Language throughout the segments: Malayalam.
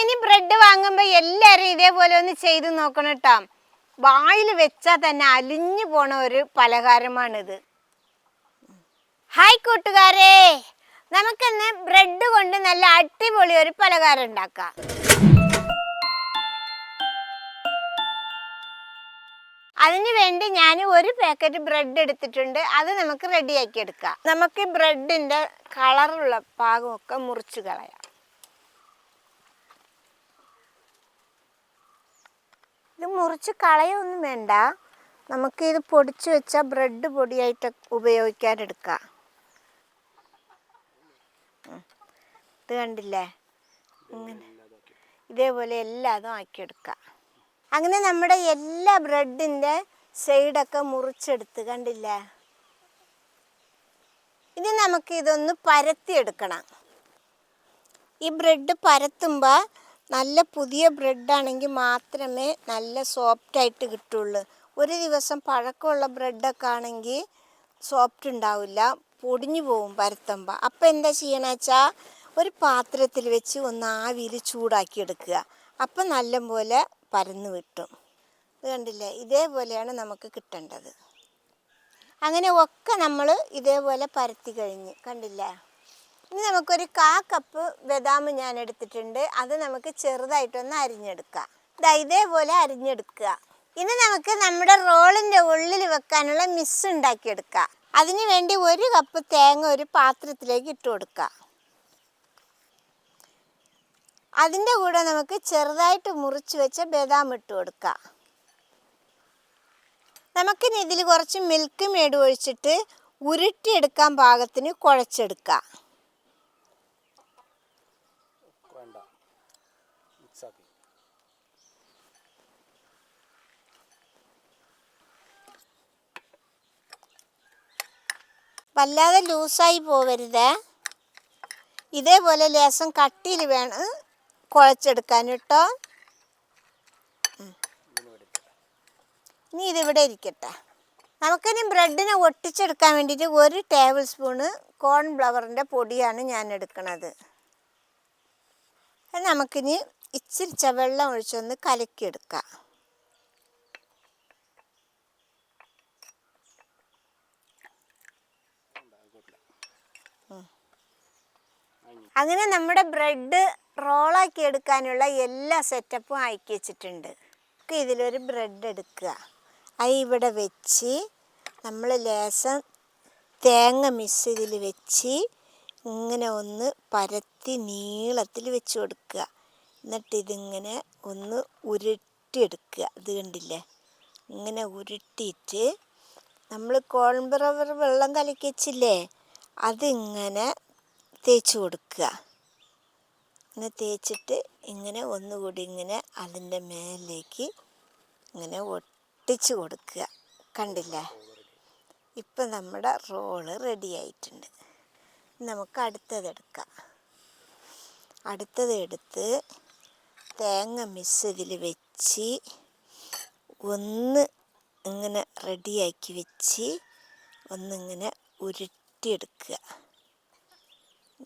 ഇനി ബ്രെഡ് വാങ്ങുമ്പോ എല്ലാരും ഇതേപോലെ ഒന്ന് ചെയ്ത് നോക്കണം കേട്ടോ വായിൽ വെച്ചാൽ തന്നെ അലിഞ്ഞു പോണ ഒരു പലഹാരമാണിത്. ഹായ് കൂട്ടുകാരെ. നമുക്കിന്ന് ബ്രെഡ് കൊണ്ട് നല്ല അടിപൊളി ഒരു പലഹാരം ഉണ്ടാക്കാം. അതിനു വേണ്ടി ഞാൻ ഒരു പാക്കറ്റ് ബ്രെഡ് എടുത്തിട്ടുണ്ട്. അത് നമുക്ക് റെഡിയാക്കി എടുക്കാം. നമുക്ക് ബ്രെഡിന്റെ കളറുള്ള പാകമൊക്കെ മുറിച്ച് കളയാം. ഇത് മുറിച്ച് കളയൊന്നും വേണ്ട. നമുക്ക് ഇത് പൊടിച്ച് വെച്ച ബ്രെഡ് പൊടിയായിട്ട് ഉപയോഗിക്കാൻ എടുക്കാം. ഇത് കണ്ടില്ലേ? ഇങ്ങനെ. ഇതേപോലെ എല്ലാതും ആക്കിയെടുക്കാം അങ്ങനെ നമ്മുടെ എല്ലാ ബ്രെഡിന്റെ സൈഡൊക്കെ മുറിച്ചെടുത്ത് കണ്ടില്ലേ? ഇനി നമുക്ക് ഇതൊന്ന് പരത്തിയെടുക്കണം ഈ ബ്രെഡ് പരത്തുമ്പോൾ നല്ല പുതിയ ബ്രെഡാണെങ്കിൽ മാത്രമേ നല്ല സോഫ്റ്റായിട്ട് കിട്ടുള്ളൂ. ഒരു ദിവസം പഴക്കമുള്ള ബ്രെഡൊക്കെ ആണെങ്കിൽ സോഫ്റ്റ് ഉണ്ടാവില്ല പൊടിഞ്ഞു പോവും പരത്തുമ്പോൾ അപ്പോൾ എന്താ ചെയ്യണമെന്ന് വെച്ചാൽ ഒരു പാത്രത്തിൽ വെച്ച് ഒന്ന് ആവിയിൽ ചൂടാക്കി എടുക്കുക. അപ്പം നല്ലപോലെ പരന്ന് കിട്ടും. ഇത് കണ്ടില്ലേ? ഇതേപോലെയാണ് നമുക്ക് കിട്ടേണ്ടത്. അങ്ങനെ ഒക്കെ നമ്മൾ ഇതേപോലെ പരത്തി കഴിഞ്ഞ്. കണ്ടില്ലേ? ഇനി നമുക്കൊരു കാ കപ്പ് ബദാം ഞാൻ എടുത്തിട്ടുണ്ട് അത് നമുക്ക് ചെറുതായിട്ടൊന്ന് അരിഞ്ഞെടുക്കാം. ഇതാ ഇതേപോലെ അരിഞ്ഞെടുക്കുക. ഇനി നമുക്ക് നമ്മുടെ റോളിന്റെ ഉള്ളിൽ വെക്കാനുള്ള മിസ് ഉണ്ടാക്കിയെടുക്കാം. അതിന് വേണ്ടി ഒരു കപ്പ് തേങ്ങ ഒരു പാത്രത്തിലേക്ക് ഇട്ട് കൊടുക്കുക അതിന്റെ കൂടെ നമുക്ക് ചെറുതായിട്ട് മുറിച്ച് വെച്ച ബദാം ഇട്ട് കൊടുക്കുക നമുക്കിനി ഇതിൽ കുറച്ച് മിൽക്ക് മേട് ഒഴിച്ചിട്ട് ഉരുട്ടിയെടുക്കാൻ പാകത്തിന് കുഴച്ചെടുക്കാം വേണ്ട മിക്സാക്കി വല്ലാതെ ലൂസായി പോവരുത്. ഇതേപോലെ ലേശം കട്ടിയിൽ വേണം കുഴച്ചെടുക്കാൻ കേട്ടോ. ഇനി ഇതിവിടെ ഇരിക്കട്ടെ. നമുക്കിനി ബ്രെഡിനെ ഒട്ടിച്ചെടുക്കാൻ വേണ്ടിയിട്ട് ഒരു ടേബിൾ സ്പൂണ് കോൺഫ്ലവറിന്റെ പൊടിയാണ് ഞാൻ എടുക്കുന്നത് നമുക്കിനി ഇച്ചിരിച്ച വെള്ളം ഒഴിച്ചൊന്ന് കലക്കിയെടുക്കാം. അങ്ങനെ നമ്മുടെ ബ്രെഡ് റോളാക്കി എടുക്കാനുള്ള എല്ലാ സെറ്റപ്പും ആക്കി വെച്ചിട്ടുണ്ട്. ഇതിലൊരു ബ്രെഡ് എടുക്കുക. അത് ഇവിടെ വെച്ച് നമ്മൾ ലേശം തേങ്ങ മിക്സ് ഇതിൽ വെച്ച് ഇങ്ങനെ ഒന്ന് പരത്തി നീളത്തിൽ വെച്ച് കൊടുക്കുക. എന്നിട്ട് ഇതിങ്ങനെ ഒന്ന് ഉരുട്ടിയെടുക്കുക. ഇത് കണ്ടില്ലേ? ഇങ്ങനെ ഉരുട്ടിയിട്ട് നമ്മൾ കോൺബ്രവർ വെള്ളം കലക്കി വെച്ചില്ലേ? അതിങ്ങനെ തേച്ച് കൊടുക്കുക. ഇങ്ങനെ തേച്ചിട്ട് ഇങ്ങനെ ഒന്നുകൂടി ഇങ്ങനെ അതിന്റെ മേലേക്ക് ഇങ്ങനെ ഒട്ടിച്ച് കൊടുക്കുക. കണ്ടില്ലേ? ഇപ്പം നമ്മുടെ റോൾ റെഡി ആയിട്ടുണ്ട്. നമുക്ക് അടുത്തതെടുക്കാം അടുത്തത് എടുത്ത് തേങ്ങ മിസ് ഇതിൽ വെച്ച് ഒന്ന് ഇങ്ങനെ റെഡിയാക്കി വെച്ച് ഒന്നിങ്ങനെ ഉരുട്ടിയെടുക്കുക.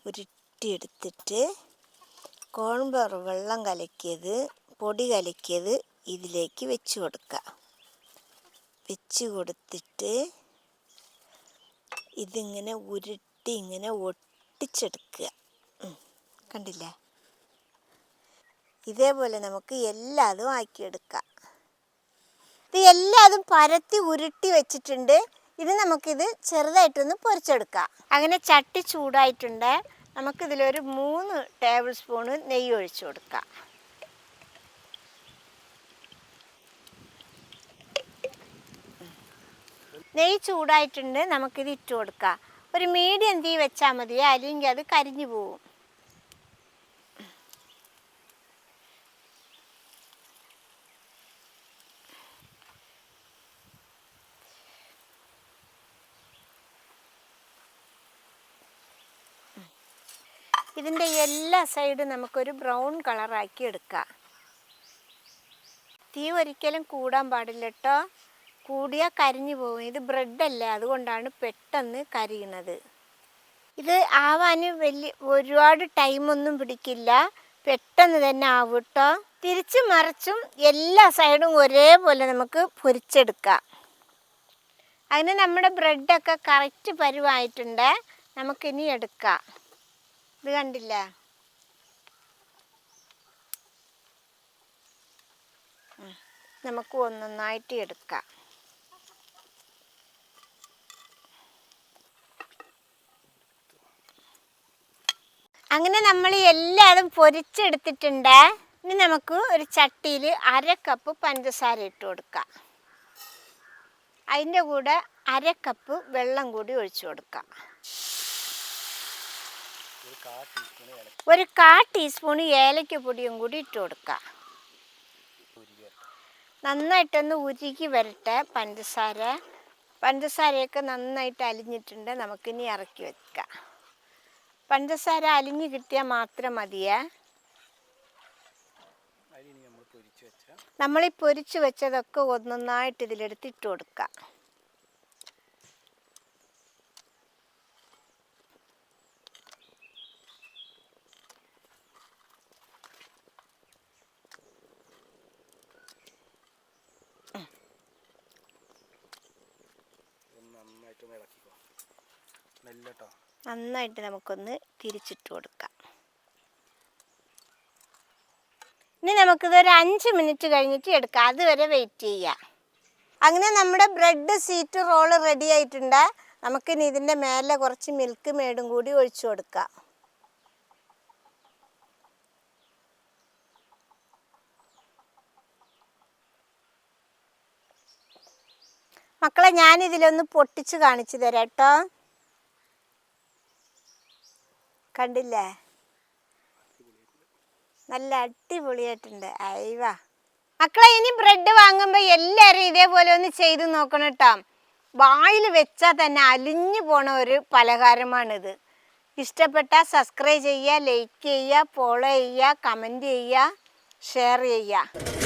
ഉരുട്ടിയെടുത്തിട്ട് കോൺബർ വെള്ളം കലക്കിയത് പൊടി കലക്കിയത് ഇതിലേക്ക് വെച്ച് കൊടുക്കുക വെച്ച് കൊടുത്തിട്ട് ഇതിങ്ങനെ ഉരുട്ടി ഇങ്ങനെ ഒട്ടിച്ചെടുക്കുക. കണ്ടില്ലേ? ഇതേപോലെ നമുക്ക് എല്ലാതും ആക്കിയെടുക്കാം. ഇത് എല്ലാതും പരത്തി ഉരുട്ടി വെച്ചിട്ടുണ്ട്. ഇത് നമുക്കിത് ചെറുതായിട്ടൊന്ന് പൊരിച്ചെടുക്കാം. അങ്ങനെ ചട്ടി ചൂടായിട്ടുണ്ട്. നമുക്കിതിലൊരു മൂന്ന് ടേബിൾ സ്പൂണ് നെയ്യ് ഒഴിച്ചു കൊടുക്കാം. നെയ്യ് ചൂടായിട്ടുണ്ട് നമുക്കിത് ഇട്ട് കൊടുക്കാം. ഒരു മീഡിയം തീ വെച്ചാൽ മതി അല്ലെങ്കിൽ അത് കരിഞ്ഞു പോവും. ഇതിന്റെ എല്ലാ സൈഡും നമുക്കൊരു ബ്രൗൺ കളറാക്കി എടുക്കാം. തീ ഒരിക്കലും കൂടാൻ പാടില്ല കേട്ടോ കൂടിയാൽ കരിഞ്ഞു പോകും. ഇത് ബ്രെഡല്ലേ അതുകൊണ്ടാണ് പെട്ടെന്ന് കരിയുന്നത്. ഇത് ആവാൻ വലിയ ഒരുപാട് ടൈമൊന്നും പിടിക്കില്ല. പെട്ടെന്ന് തന്നെ ആവും കേട്ടോ തിരിച്ചും മറിച്ചും എല്ലാ സൈഡും ഒരേപോലെ നമുക്ക് പൊരിച്ചെടുക്കാം. അതിന് നമ്മുടെ ബ്രെഡൊക്കെ കറക്റ്റ് പരുവായിട്ടുണ്ട്. നമുക്കിനി എടുക്കാം. ഇത് കണ്ടില്ല. നമുക്ക് ഒന്നൊന്നായിട്ട് എടുക്കാം. അങ്ങനെ നമ്മൾ എല്ലാതും പൊരിച്ചെടുത്തിട്ടുണ്ട്. ഇനി നമുക്ക് ഒരു ചട്ടിയിൽ അര കപ്പ് പഞ്ചസാര ഇട്ട് കൊടുക്കാം. അതിന്റെ കൂടെ അര കപ്പ് വെള്ളം കൂടി ഒഴിച്ചു കൊടുക്കാം. ഒരു കാ ടീസ്പൂൺ ഏലക്ക പൊടിയും കൂടി ഇട്ട് കൊടുക്കാം. നന്നായിട്ടൊന്ന് ഉരുകി വരട്ടെ പഞ്ചസാര. പഞ്ചസാരയൊക്കെ നന്നായിട്ട് അലിഞ്ഞിട്ടുണ്ട് നമുക്കിനി ഇറക്കി വെക്കാം. പഞ്ചസാര അലിഞ്ഞു കിട്ടിയാൽ മാത്രം മതിയേ. നമ്മളീ നമ്മൾ ഈ പൊരിച്ച് വെച്ചതൊക്കെ ഒന്നൊന്നായിട്ട് ഇതിലെടുത്ത് ഇട്ട് കൊടുക്കാം ഇത് നന്നായിട്ടൊന്ന് ഇളക്കിക്കോ മെല്ലെ കേട്ടോ നന്നായിട്ട് നമുക്കൊന്ന് തിരിച്ചിട്ട് കൊടുക്കാം. ഇനി നമുക്കിത് ഒരു അഞ്ച് മിനിറ്റ് കഴിഞ്ഞിട്ട് എടുക്കാം. അതുവരെ വെയിറ്റ് ചെയ്യാം. അങ്ങനെ നമ്മുടെ ബ്രെഡ് സീറ്റ് റോൾ റെഡി ആയിട്ടുണ്ട്. നമുക്കിനി ഇതിന്റെ മേലെ കുറച്ച് മിൽക്ക് മേടും കൂടി ഒഴിച്ചു കൊടുക്കാം. മക്കളെ ഞാനിതിലൊന്ന് പൊട്ടിച്ച് കാണിച്ചു തരാം കേട്ടോ. കണ്ടില്ലേ? നല്ല അടിപൊളിയായിട്ടുണ്ട്. അയവാ. മക്കളെ ഇനി ബ്രെഡ് വാങ്ങുമ്പോൾ എല്ലാവരും ഇതേപോലെ ഒന്ന് ചെയ്ത് നോക്കണം കേട്ടോ വായിൽ വെച്ചാൽ തന്നെ അലിഞ്ഞു പോണ ഒരു പലഹാരമാണിത്. ഇഷ്ടപ്പെട്ട സബ്സ്ക്രൈബ് ചെയ്യുക ലൈക്ക് ചെയ്യുക ഫോളോ ചെയ്യുക കമന്റ് ചെയ്യുക ഷെയർ ചെയ്യുക.